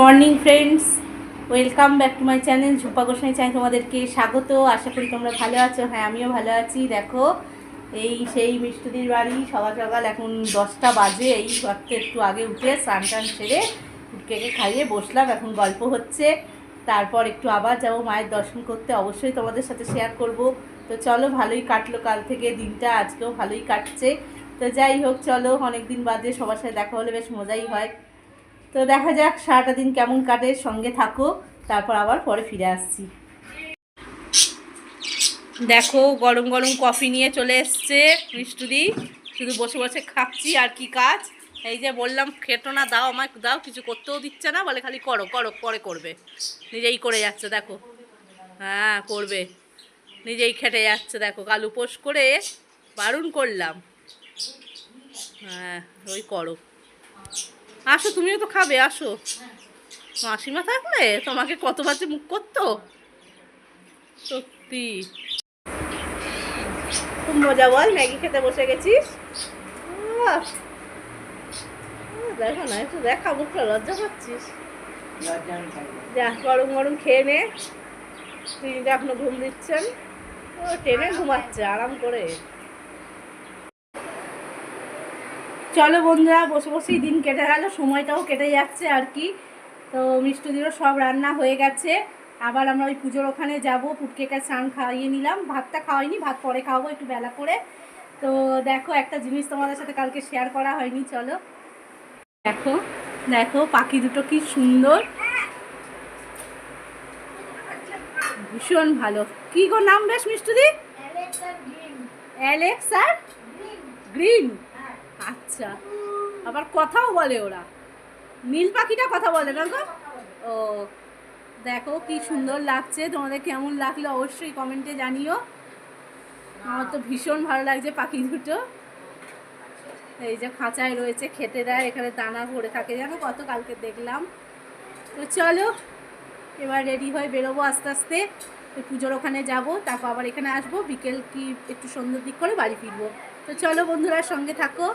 Morning friends welcome back to my channel Jhupa Goswami channel তোমাদেরকে স্বাগত। আশা করি তোমরা ভালো আছো। হ্যাঁ আমিও ভালো আছি। দেখো, এই সেই মিষ্টদির বাড়ি, সকাল সকাল এখন দশটা বাজে। এই মাত্র একটু আগে উঠে স্নান টান সেরে ফুটকেকে খাইয়ে বসলাম। এখন গল্প হচ্ছে। তারপর একটু আবার যাব মায়ের দর্শন করতে। অবশ্যই তোমাদের সাথে শেয়ার করব। তো চলো, ভালোই কাটলো কাল থেকে দিনটা। আজকেও ভালোই কাটছে। তো যাই হোক, চলো অনেক দিন বাদে সবার সাথে দেখা হলে বেশ মজাই হয়। তো দেখা যাক, সারাটা দিন কেমন কাটে, সঙ্গে থাকো, তারপর আবার পরে ফিরে আসছি। দেখো, গরম গরম কফি নিয়ে চলে এসছে মিষ্টুদি শুধু বসে বসে খাচ্ছি, আর কি কাজ? এই যে বললাম, খেটো না, দাও আমায়, দাও, কিছু করতেও দিচ্ছে না, বলে খালি করো করো, পরে করবে। নিজেই করে যাচ্ছে, দেখো। হ্যাঁ করবে। নিজেই খেটে যাচ্ছে, দেখো, কাল উপোস করে বারণ করলাম। হ্যাঁ ওই করো। আসো তুমিও তো খাবে আসো। মাসিমা থাকলে তোমাকে কতবার যে মুখ করতো। সত্যি। খুব মজা বল ম্যাগি খেতে বসে গেছিস? দেখো না একটু দেখা মুখটা লজ্জা পাচ্ছিস। যা গরম গরম খেয়ে নে। তিনি এখনও ঘুম দিচ্ছেন। ও টেনে ঘুমাচ্ছে আরাম করে। চলো বন্ধুরা বসে বসেই দিন কেটে গেল সময়টাও কেটে যাচ্ছে আর কি। তো মিষ্টদিরও সব রান্না হয়ে গেছে। আবার আমরা ওই পুজোর ওখানে যাব পুটকেকে স্নান খাইয়ে নিলাম। ভাতটা খাওয়াইনি ভাত পরে খাওয়াবো একটু বেলা করে। তো দেখো একটা জিনিস তোমাদের সাথে কালকে শেয়ার করা হয়নি চলো। দেখো দেখো পাখি দুটো কি সুন্দর। ভীষণ ভালো। কি গো নাম বেশ মিষ্টদি? অ্যালেক্স আর গ্রিন। আচ্ছা। আবার কথাও বলে ওরা। নীল পাখিটা কথা বলে না গো? ও, দেখো কি সুন্দর লাগছে। তোমাদের কেমন লাগল অবশ্যই কমেন্টে জানিও। আমার তো ভীষণ ভালো লাগছে পাখি দুটো। এই যে খাঁচায় রয়েছে, খেতে দেয়, এখানে দানা ভরে থাকে। জানো কত কালকে দেখলাম। তো চলো, এবার রেডি হয়ে বেরোবো আস্তে আস্তে। পুজোর ওখানে যাব, তারপর আবার এখানে আসব। বিকেল কি একটু সন্ধ্যের দিক করে বাড়ি ফিরবো। তো চলো বন্ধুরা, সঙ্গে থাকো।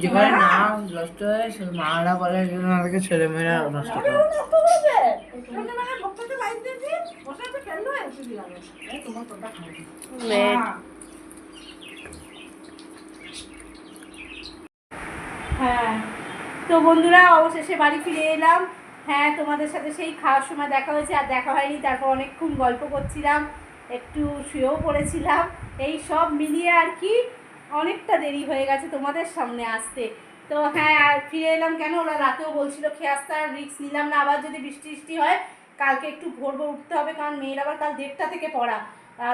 যেখানে না নষ্ট হয় শুধু মারা বলে ছেলে মেয়েরা নষ্ট করে। হ্যাঁ। তো বন্ধুরা অবশেষে বাড়ি ফিরে এলাম। হ্যাঁ তোমাদের সাথে সেই খাওয়ার সময় দেখা হয়েছে আর দেখা হয়নি তারপর অনেকক্ষণ গল্প করছিলাম। একটু শুয়েও পড়েছিলাম। এই সব মিলিয়ে আর কি অনেকটা দেরি হয়ে গেছে তোমাদের সামনে আসতে। তো হ্যাঁ আর ফিরে এলাম কেন? ওরা রাতেও বলছিল খেয়ে আসতে আর রিক্স নিলাম না। আবার যদি বৃষ্টি বৃষ্টি হয় কালকে একটু ভোর ভোর উঠতে হবে কারণ মেয়ের আবার কাল দেড়টা থেকে পড়া।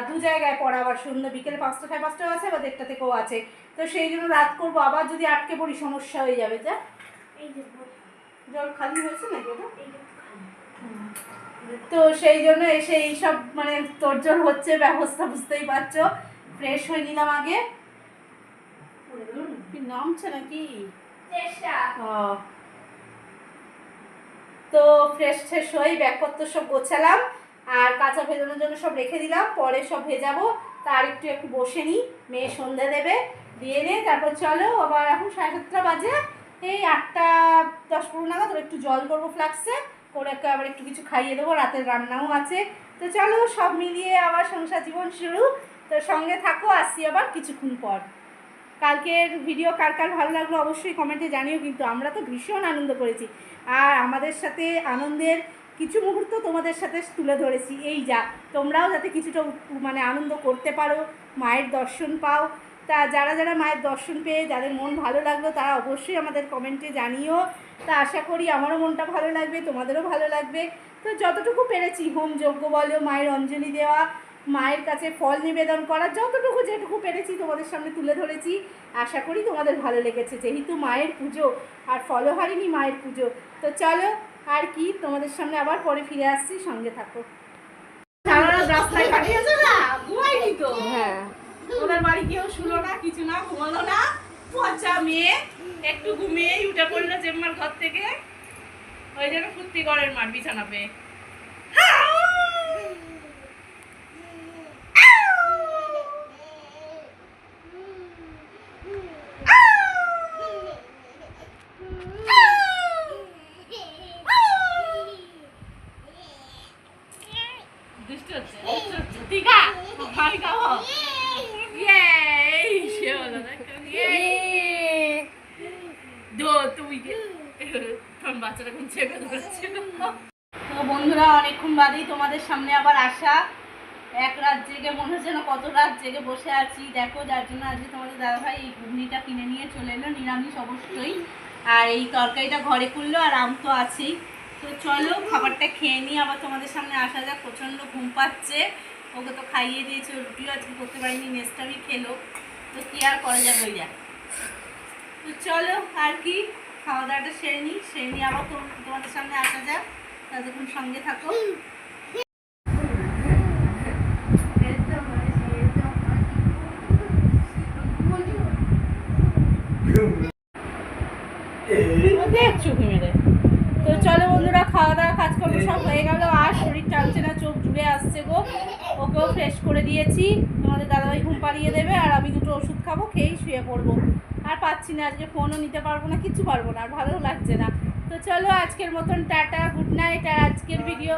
দু জায়গায় পড়া আবার সন্ধ্যে বিকেলে পাঁচটা সাড়ে পাঁচটাও আছে আবার দেড়টা থেকেও আছে। তো সেই জন্য রাত করব। আবার যদি আটকে পড়ি সমস্যা হয়ে যাবে যা। এই জল খালি হয়েছে নাকি ওটা? তো সেই জন্য এসে এইসব মানে তোরজোর হচ্ছে ব্যবস্থা বুঝতেই পারছ। ফ্রেশ হয়ে নিলাম আগে। নামছে নাকি। তো ফ্রেশ ফ্রেশ হয়ে ব্যাগপত্র সব গোছালাম আর কাঁচা ভেজানোর জন্য সব রেখে দিলাম পরে সব ভেজাবো। তার একটু একটু বসে নিই মেয়ে সন্ধে দেবে দিয়ে নে তারপর চলো আবার এখন সাড়ে সাতটা বাজে। এই আটটা দশ পনেরো নাগাদ একটু জল করব ফ্লাক্সে করে ওকে আবার একটু কিছু খাইয়ে দেবো, রাতের রান্নাও আছে। তো চলো সব মিলিয়ে আবার সংসার জীবন শুরু। তো সঙ্গে থাকো, আসছি আবার কিছুক্ষণ পর। কালকের ভিডিও কার কার ভালো লাগল অবশ্যই কমেন্টে জানিও, কিন্তু আমরা তো ভীষণ আনন্দ করেছি। আর আমাদের সাথে আনন্দের কিছু মুহূর্ত তোমাদের সাথে তুলে ধরেছি। এই যা, তোমরাও যাতে কিছুটা মানে আনন্দ করতে পারো, মায়ের দর্শন পাও। তা যারা যারা মায়ের দর্শন পেয়ে যাদের মন ভালো লাগল তারা অবশ্যই আমাদের কমেন্টে জানিও। তা আশা করি আমারও মনটা ভালো লাগবে, তোমাদেরও ভালো লাগবে। তো যতটুকু পেরেছি, হোম যজ্ঞ বলো, মায়ের অঞ্জলি দেওয়া, মায়ের কাছে ফল নিবেদন করা, যতটুকু যেটুকু পেরেছি তোমাদের সামনে তুলে ধরেছি। আশা করি তোমাদের ভালো লেগেছে, যেহেতু মায়ের পুজো আর ফলহারিণী মায়ের পুজো। তো চলো, আর কি, তোমাদের সামনে আবার পরে ফিরে আসছি, সঙ্গে থাকো। রাস্তায় না তো হ্যাঁ। ওদের বাড়ি কেউ শুলো না, কিছু না, ঘুমালো না। পচা মেয়ে, একটু ঘুমিয়েই উঠে পড়ল জেম্মার ঘর থেকে। ওই জন্য ফুর্তি করেন মার বিছানা পেয়ে। দুষ্ট হচ্ছে হচ্ছে। তুই তখন বাচ্চাটা কোন চেপে তো বন্ধুরা অনেকক্ষণ বাদেই তোমাদের সামনে আবার আসা। এক রাত জেগে মনে হচ্ছে না কত রাত জেগে বসে আছি। দেখো যার জন্য আজকে তোমাদের দাদাভাই এই ঘুগনিটা কিনে নিয়ে চলে এলো নিরামিষ অবশ্যই। আর এই তরকারিটা ঘরে করল আর আম তো আছেই। তো চলো খাবারটা খেয়ে নিয়ে আবার তোমাদের সামনে আসা যাক। প্রচণ্ড ঘুম পাচ্ছে। ওকে তো খাইয়ে দিয়েছে রুটিও আজকে করতে পারিনি নেস্টামি খেলো। তো কি আর করা যাবে ওই তো চলো, আর কি? খাওয়া দাওয়াটা সেরে নিই সেরে নিয়ে আবার তোম- তোমাদের সামনে আসা যাক। ততক্ষণ সঙ্গে থাকো দেখ চুপি মেরে তো চলো বন্ধুরা খাওয়া দাওয়া, কাজকর্ম সব হয়ে গেল। আর শরীর টানছে না, চোখ জুড়ে আসছে গো। ওকেও ফ্রেশ করে দিয়েছি। তোমাদের দাদাভাই ঘুম পাড়িয়ে দেবে আর আমি দুটো ওষুধ খাব, খেয়েই শুয়ে পড়ব। আর পাচ্ছি না, আজকে ফোনও নিতে পারব না কিছু পারব না, আর ভালো লাগছে না। তো চলো, আজকের মতন টাটা গুড নাইট আর আজকের ভিডিও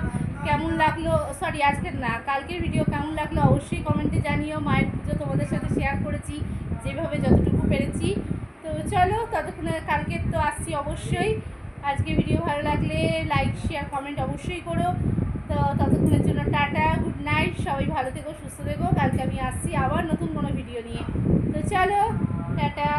কেমন লাগল? সরি আজকের না, কালকের ভিডিও কেমন লাগল অবশ্যই কমেন্টে জানিও। মায়ের পুজো তোমাদের সাথে শেয়ার করেছি, যেভাবে যতটুকু পেরেছি। তো চলো, ততক্ষণে কালকে তো আসছি অবশ্যই। আজকে ভিডিও ভালো লাগলে লাইক শেয়ার কমেন্ট অবশ্যই করো। তো ততক্ষণের জন্য টাটা গুড নাইট সবাই ভালো থেকো, সুস্থ থেকো। কালকে আমি আসছি আবার নতুন কোনো ভিডিও নিয়ে। তো চলো, টাটা।